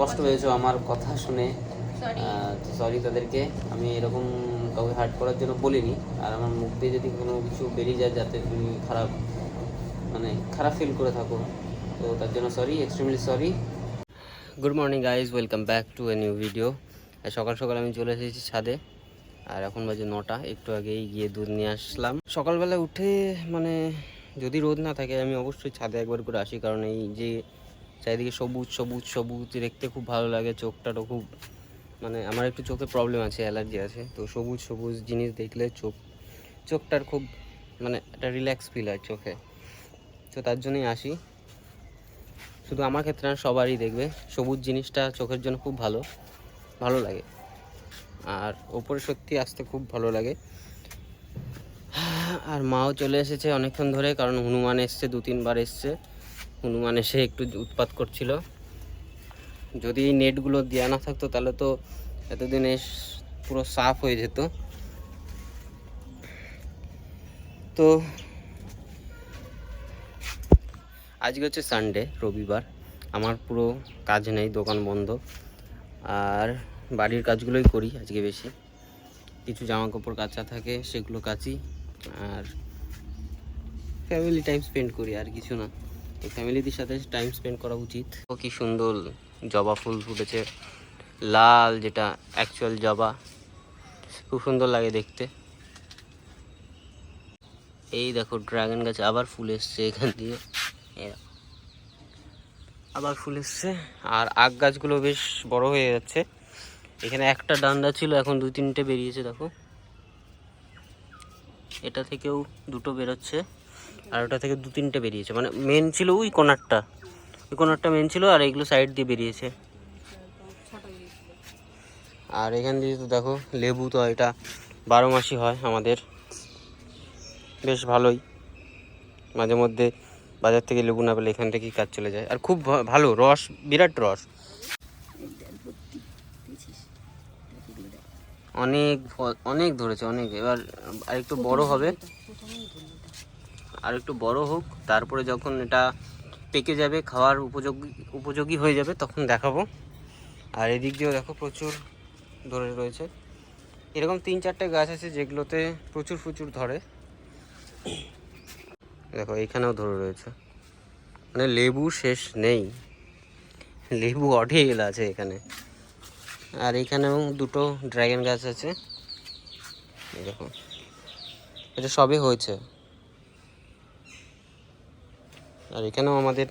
কষ্ট পেয়েছ আমার কথা শুনে। সরি সরি তাদেরকে। আমি এরকম কাউকে হার্ট করার জন্য বলিনি। আর আমার মুখ দিয়ে যদি কোনো কিছু বেরিয়ে যায় যাতে তুমি খারাপ মানে খারাপ ফিল করে থাকো তো তার জন্য sorry extremely sorry good morning guys welcome back to a new video সকাল সকাল আমি চলে এসেছি ছাদে। আর এখন বাজে নটা। একটু আগেই গিয়ে দুধ নিয়ে আসলাম। সকালবেলা উঠে মানে যদি রোদ না থাকে আমি অবশ্যই ছাদে একবার করে আসি। কারণ এই যে চারিদিকে সবুজ সবুজ সবুজ, দেখতে খুব ভালো লাগে, চোখটারও খুব মানে আমার একটু চোখে প্রবলেম আছে অ্যালার্জি আছে, তো সবুজ সবুজ জিনিস দেখলে চোখ, চোখটার খুব মানে একটা রিল্যাক্স ফিল হয় চোখে। তো তার জন্যই আসি। শুধু আমার ক্ষেত্রে না, সবারই দেখবে, সবুজ জিনিসটা চোখের জন্য খুব ভালো ভালো লাগে। আর ওপরে সত্যি আসতে খুব ভালো লাগে। আর মাও চলে এসেছে অনেকক্ষণ ধরে, কারণ হনুমান এসছে দু তিনবার এসছে। হনুমান এসে একটু উৎপাত করছিল। যদি এই নেটগুলো দেওয়া না থাকতো, তাহলে তো এতদিন পুরো সাফ হয়ে যেত। তো আজকে হচ্ছে সানডে রবিবার। আমার পুরো কাজ নেই, দোকান বন্ধ। আর বাড়ির কাজগুলোই করি আজকে বেশি। কিছু জামা কাপড় কাচা থাকে, সেগুলো কাচি। আর ফ্যামিলি টাইম স্পেন্ড করি, আর কিছু না। তো ফ্যামিলিদের সাথে টাইম স্পেন্ড করা উচিত। কি সুন্দর জবা ফুল ফুটেছে। লাল যেটা অ্যাকচুয়াল জবা, খুব সুন্দর লাগে দেখতে। এই দেখো ড্রাগন গাছে আবার ফুল এসছে এখান দিয়ে। আবার ফুল এসছে। আর আগ গাছগুলো বেশ বড় হয়ে যাচ্ছে। এখানে একটা ডান্ডা ছিল, এখন দু তিনটে বেরিয়েছে, দেখো। এটা থেকেও দুটো বেরোচ্ছে। আর ওটা থেকে দু তিনটে বেরিয়েছে। মানে মেন ছিল ওই কোনারটা ওই কোনারটা মেন ছিল আর এগুলো সাইড দিয়ে বেরিয়েছে। আর এখান দিয়ে তো দেখো, লেবু তো এটা বারো মাসই হয় আমাদের। বেশ ভালোই। মাঝে মধ্যে বাজার থেকে লেবু না পেলে এখান থেকেই কাজ চলে যায়। আর খুব ভালো, রস, বিরাট রস। অনেক অনেক ধরেছে, অনেক। এবার আর একটু বড় হবে। আর একটু বড় হোক, তারপরে যখন এটা পেকে যাবে, খাওয়ার উপযোগী উপযোগী হয়ে যাবে, তখন দেখাবো। আর এদিক দিয়েও দেখো প্রচুর ধরে রয়েছে। এরকম তিন চারটে গাছ আছে যেগুলোতে প্রচুর প্রচুর ধরে। দেখো, এইখানেও ধরে রয়েছে। মানে লেবু শেষ নেই। লেবু অঢেল আছে এখানে। আর এখানেও দুটো ড্রাগন গাছ আছে। দেখো, এটা সবে হয়েছে। আর এখানেও আমাদের,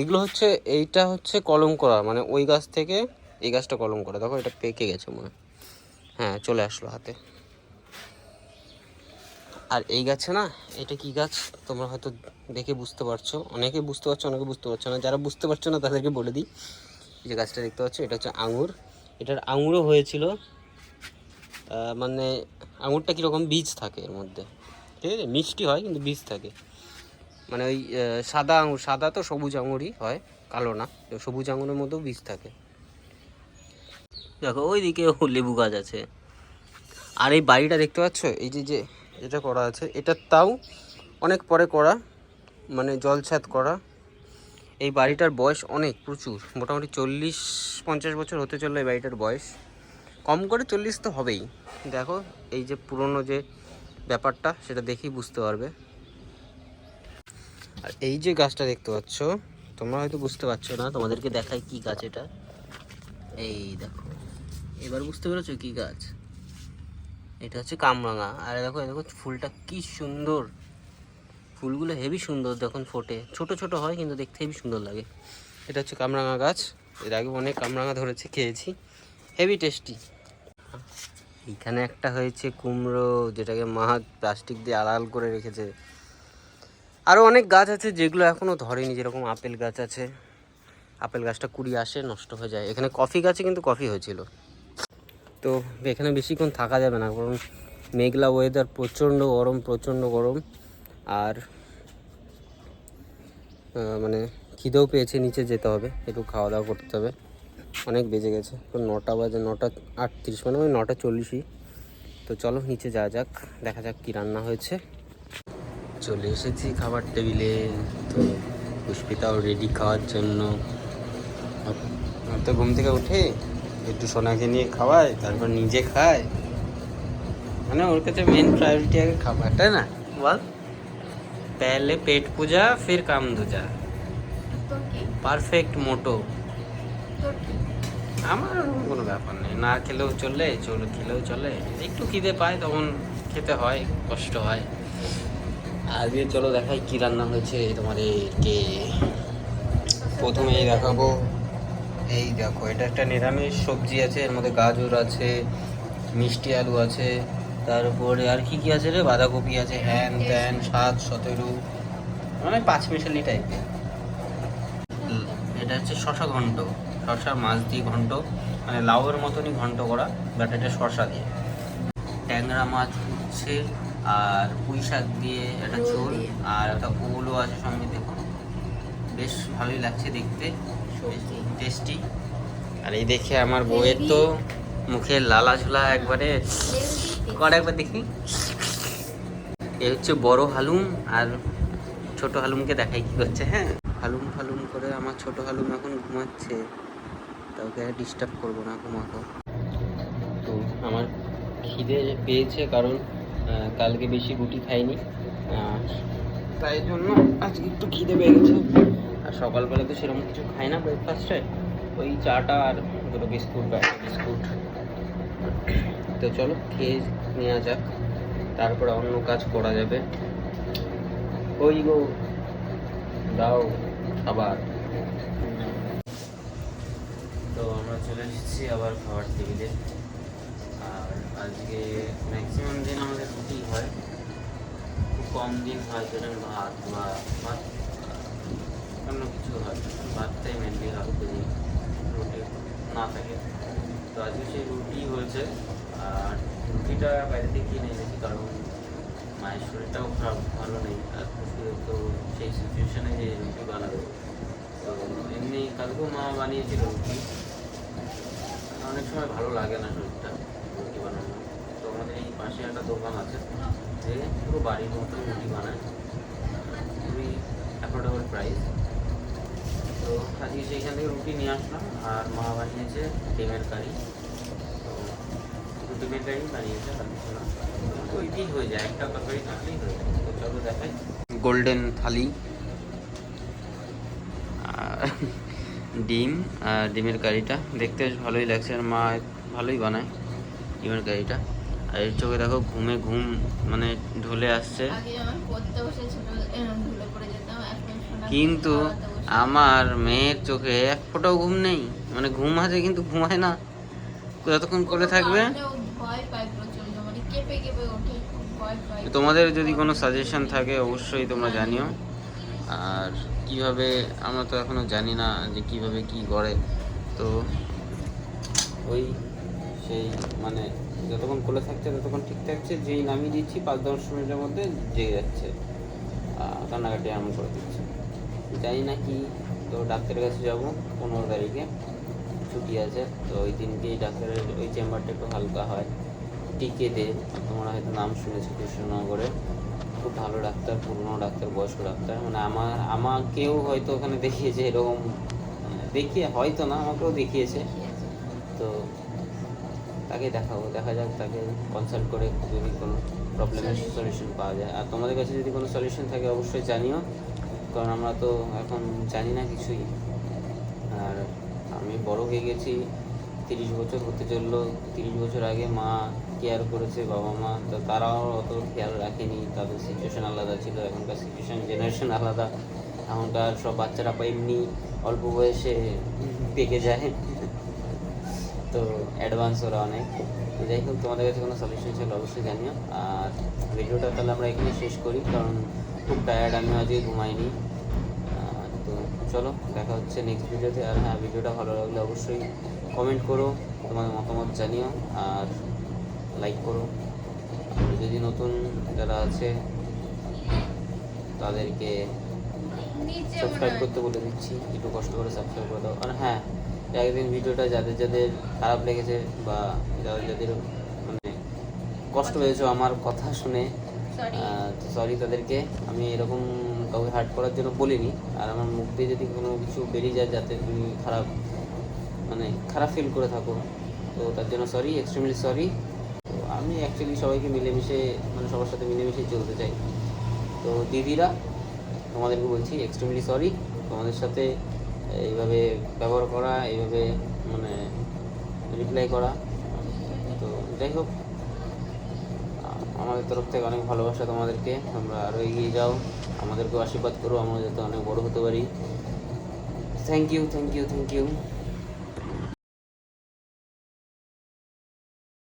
এগুলো হচ্ছে, এইটা হচ্ছে কলম করা মানে ওই গাছ থেকে এই গাছটা কলম করা। দেখো, এটা পেকে গেছে মনে হ্যাঁ। চলে আসলো হাতে। আর এই গাছে না, এটা কি গাছ? তোমরা হয়তো দেখে বুঝতে পারছ। অনেকে বুঝতে পারছ, অনেকে বুঝতে পারছ না। যারা বুঝতে পারছ না, তাদেরকে বলে দিই। যে গাছটা দেখতে পাচ্ছ, এটা হচ্ছে আঙুর। এটার আঙুরও হয়েছিল। মানে আঙুরটা কীরকম বীজ থাকে এর মধ্যে। ঠিক আছে? মিষ্টি হয়, কিন্তু বীজ থাকে। মানে ওই সাদা আঙুর, সাদা তো সবুজ আঙুরই হয়, কালো না সবুজ আঙুরের মধ্যেও বীজ থাকে। দেখো ওই দিকে লেবু গাছ আছে। আর এই বাড়িটা দেখতে পাচ্ছ? এই যে যে এটা করা আছে, এটা তাও অনেক পরে করা মানে জলছাদ করা। এই বাড়িটার বয়স অনেক, প্রচুর, মোটামুটি চল্লিশ, পঞ্চাশ বছর হতে চলল এই বাড়িটার বয়স। কম করে চল্লিশ তো হবেই। দেখো, এই যে পুরনো যে ব্যাপারটা, সেটা দেখেই বুঝতে পারবে। আর এই যে গাছটা দেখতে পাচ্ছ, তোমরা হয়তো বুঝতে পারছ না, তোমাদেরকে দেখায় কি গাছ এটা। এই দেখো, এবার বুঝতে পেরেছ কি গাছ? এটা হচ্ছে কামরাঙা। আর দেখো দেখো, ফুলটা কি সুন্দর। ফুলগুলো হেভি সুন্দর যখন ফোটে। ছোট ছোট হয়, কিন্তু দেখতে হেভি সুন্দর লাগে। এটা হচ্ছে কামরাঙা গাছ। এর আগে অনেক কামরাঙা ধরেছে, খেয়েছি। Heavy tasty. এখানে একটা হয়েছে কুমড়ো, যেটাকে মা প্লাস্টিক দিয়ে আড়াল করে রেখেছে। আরও অনেক গাছ আছে যেগুলো এখনও ধরেনি, যেরকম আপেল গাছ আছে। আপেল গাছটা কুড়ি আসে, নষ্ট হয়ে যায়। এখানে কফি গাছে কিন্তু কফি হয়েছিল। তো এখানে বেশিক্ষণ থাকা যাবে না, কারণ মেঘলা ওয়েদার প্রচণ্ড গরম প্রচণ্ড গরম। আর মানে খিদেও পেয়েছে, নিচে যেতে হবে। একটু খাওয়া দাওয়া করতে হবে। অনেক বেজে গেছে। নটা বাজে, নটা আটত্রিশ মানে ওই নটা চল্লিশই। তো চলো নিচে যাওয়া যাক, দেখা যাক কী রান্না হয়েছে। চলে এসেছি খাবার টেবিলে। তো পুষ্পিতাও রেডি খাওয়ার জন্য। তো ঘুম থেকে উঠে একটু সোনাকে নিয়ে খাওয়ায় তারপর নিজে খায় মানে ওর কাছে মেন প্রায়োরিটি আগে তাই না? বল। পেলে পেট পূজা ফির কাম দুজা। পারফেক্ট মোটো। আমার কোনো ব্যাপার নেই। না খেলেও চলে চলে খেলেও চলে। একটু খিদে পায় তখন খেতে হয় কষ্ট হয়। আজকে চলো দেখাই কি রান্না হয়েছে তোমাদেরকে প্রথমেই দেখাবো। এই দেখো এটা একটা নিরামিষ সবজি আছে এর মধ্যে গাজর আছে মিষ্টি আলু আছে তারপরে আর কি কি আছে রে? বাঁধাকপি আছে হ্যান ত্যান সাত সতেরো মানে পাঁচ মিশালি টাইপের এটা হচ্ছে শশা ঘন্ট। শশা মাছ দিয়ে ঘন্ট মানে লাউয়ের মতনই ঘন্ট করা বাট এটা শশা দিয়ে। ট্যাংরা মাছ উচ্ছে আর পুঁই শাক দিয়ে একটা ঝোল আর একটা ওলও আছে সঙ্গে দেখো বেশ ভালোই লাগছে দেখতে। টেস্টি আর এই দেখে আমার বউয়ের তো মুখে লালা ঝোলা একবারে কর একবার দেখি। এ হচ্ছে বড় হালুম আর ছোট হালুমকে দেখাই কি করছে হ্যাঁ? হালুম ফালুম করে আমার ছোট হালুম এখন ঘুমাচ্ছে। তা ওকে ডিস্টার্ব করব না ঘুমাতো। তো আমার খিদে পেয়েছে কারণ কালকে বেশি রুটি খাইনি। আর তাই জন্য আজকে একটু খিদে পেয়ে গেছে আর সকালবেলা তো সেরকম কিছু খাই না ব্রেকফাস্টে ওই চাটা আর দুটো বিস্কুট বা একটা বিস্কুট। তো চলো খেয়ে নেওয়া যাক। তারপরে অন্য কাজ করা যাবে। ওই গো দাও খাবার। তো আমরা চলে এসেছি আবার খাবার টেবিলে। আজকে ম্যাক্সিমাম দিন আমাদের রুটি হয়। খুব কম দিন হয় যেরকম ভাত বা ভাত, অন্য কিছু হয়। ভাতটাই মেনলি হয় যদি রুটি না থাকে। তো আজকে সেই রুটি হয়েছে। আর রুটিটা বাইরে থেকে কিনে এনেছি কারণ মায়ের শরীরটাও খারাপ, ভালো নেই। আর তো সেই সিচুয়েশনে যে রুটি বানাবে। তো এমনি কালকেও মা বানিয়েছিল রুটি। অনেক সময় ভালো লাগে না রুটি বানানো তো আমাদের এই পাশে একটা দোকান আছে, যে পুরো বাড়ির মতো রুটি বানায়। খুবই অ্যাফোর্ডেবল প্রাইস তো আজকে সেইখান থেকে রুটি নিয়ে আসলাম, আর মা বানিয়েছে ডিমের কারি। তো ডিমের কারি বানিয়েছে তো ওইটাই হয়ে যায়, একটা তরকারি থাকলেই হয়ে যায়। তো চলো দেখাই। গোল্ডেন থালি ডিম, আর ডিমের কারিটা। দেখতে বেশ ভালোই লাগছে, আর মা ভালোই বানায়। ডিমের কারিটা আর এর চোখে দেখো ঘুমে ঘুম মানে ঢলে আসছে। কিন্তু আমার মেয়ের চোখে এক ফোঁটাও ঘুম নেই। মানে ঘুম আছে কিন্তু ঘুমায় না। যতক্ষণ করে থাকবে। মানে তোমাদের যদি কোনো সাজেশন থাকে অবশ্যই তোমরা জানিও। আর কীভাবে আমরা তো এখনও জানি না যে কীভাবে কি করে। তো ওই সেই মানে যতক্ষণ কোলে থাকছে ততক্ষণ ঠিক থাকছে, যেই নামিয়ে দিচ্ছি পাঁচ দশ মিনিটের মধ্যে জেগে যাচ্ছে। কান্নাকাটি আরম্ভ করে দিচ্ছে। জানি না কি, তো ডাক্তারের কাছে যাব পনেরো তারিখে। ছুটি আছে, তো ওই দিনকেই ডাক্তারের ওই চেম্বারটা একটু হালকা হয়। টিকে দে, তোমরা হয়তো নাম শুনেছো কৃষ্ণনগরে। খুব ভালো ডাক্তার, পুরনো ডাক্তার, বয়স্ক ডাক্তার। মানে আমার, আমাকেও হয়তো ওখানে দেখিয়েছে এরকম। দেখিয়ে, হয়তো না, আমাকেও দেখিয়েছে। তো তাকে দেখাবো দেখা যাক তাকে কনসাল্ট করে যদি কোনো প্রবলেমের সলিউশন পাওয়া যায়। আর তোমাদের কাছে যদি কোনো সলিউশন থাকে অবশ্যই জানিও কারণ আমরা তো এখন জানি না কিছুই। আর আমি বড় হয়ে গেছি তিরিশ বছর হতে চলল তিরিশ বছর আগে মা কেয়ার করেছে বাবা মা তো তারাও অত খেয়াল রাখেনি তাদের সিচুয়েশন আলাদা ছিল এখনকার সিচুয়েশন জেনারেশন আলাদা। এখনকার সব বাচ্চারা এমনি অল্প বয়সে পেকে যায়। তো অ্যাডভান্স ওরা অনেক। তো যাই হোক তোমাদের কাছে কোনো সলিউশন ছিল অবশ্যই জানিও। আর ভিডিওটা তাহলে আমরা এখানে শেষ করি কারণ খুব টায়ার্ড আমি আজকে ঘুমাইনি। তো চলো দেখা হচ্ছে নেক্সট ভিডিওতে। আর হ্যাঁ ভিডিওটা ভালো লাগলে অবশ্যই কমেন্ট করো তোমাদের মতামত জানিও। আর লাইক করো। আর যদি নতুন যারা আছে তাদেরকে সাবস্ক্রাইব করতে বলে দিচ্ছি। একটু কষ্ট করে সাবস্ক্রাইব করে দাও। আর হ্যাঁ একদিন ভিডিওটা যাদের যাদের খারাপ লেগেছে বা যাদের যাদের মানে কষ্ট হয়েছে আমার কথা শুনে সরি সরি তাদেরকে। আমি এরকম কাউকে হার্ট করার জন্য বলিনি। আর আমার মুখ দিয়ে যদি কোনো কিছু বেরিয়ে যায় যাতে তুমি খারাপ মানে খারাপ ফিল করে থাকো তো তার জন্য সরি এক্সট্রিমলি সরি তো আমি অ্যাকচুয়ালি সবাইকে মিলেমিশে মানে সবার সাথে মিলেমিশে চলতে চাই। তো দিদিরা তোমাদেরকে বলছি এক্সট্রিমলি সরি তোমাদের সাথে এইভাবে ব্যবহার করা, এইভাবে মানে রিপ্লাই করা। তো যাই হোক, আমাদের তরফ থেকে অনেক ভালোবাসা তোমাদেরকে। তোমরা আরও এগিয়ে যাও, আমাদেরকেও আশীর্বাদ করো, আমরা যাতে অনেক বড় হতে পারি। Thank you thank you thank you